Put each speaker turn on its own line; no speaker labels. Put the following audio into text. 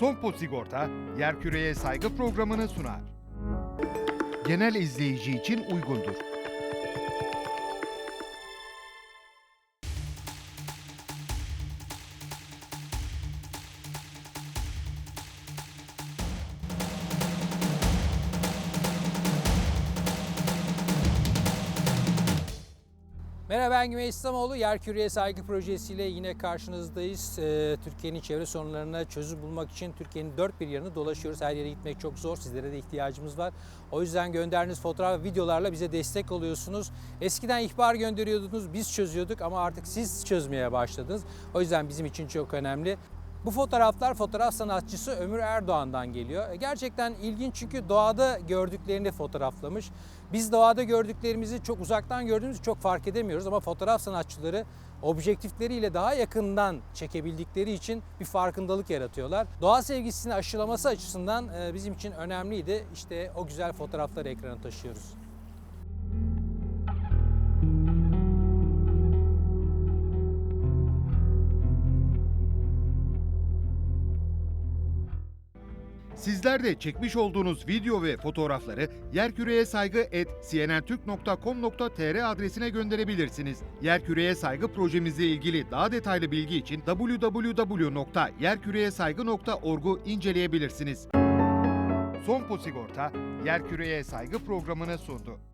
Sompo Sigorta, Yerküreye Saygı programını sunar. Genel izleyici için uygundur.
Merhaba ben Güven İslamoğlu. Yerküreye Saygı Projesi ile yine karşınızdayız. Ee, Türkiye'nin çevre sorunlarına çözüm bulmak için Türkiye'nin dört bir yanını dolaşıyoruz. Her yere gitmek çok zor. Sizlere de ihtiyacımız var. O yüzden gönderdiğiniz fotoğraf videolarla bize destek oluyorsunuz. Eskiden ihbar gönderiyordunuz, biz çözüyorduk ama artık siz çözmeye başladınız. O yüzden bizim için çok önemli. Bu fotoğraflar fotoğraf sanatçısı Ömür Erdoğan'dan geliyor. E, Gerçekten ilginç çünkü doğada gördüklerini fotoğraflamış. Biz doğada gördüklerimizi çok uzaktan gördüğümüzü çok fark edemiyoruz ama fotoğraf sanatçıları objektifleriyle daha yakından çekebildikleri için bir farkındalık yaratıyorlar. Doğa sevgisini aşılaması açısından e, bizim için önemliydi. İşte o güzel fotoğrafları ekrana taşıyoruz.
Sizler de çekmiş olduğunuz video ve fotoğrafları Yerküreye Saygı cnntürk.com.tr adresine gönderebilirsiniz. Yerküreye Saygı projemizle ilgili daha detaylı bilgi için www.yerküreyesaygı.org'u inceleyebilirsiniz. Sompo Sigorta, Yerküreye Saygı programını sundu.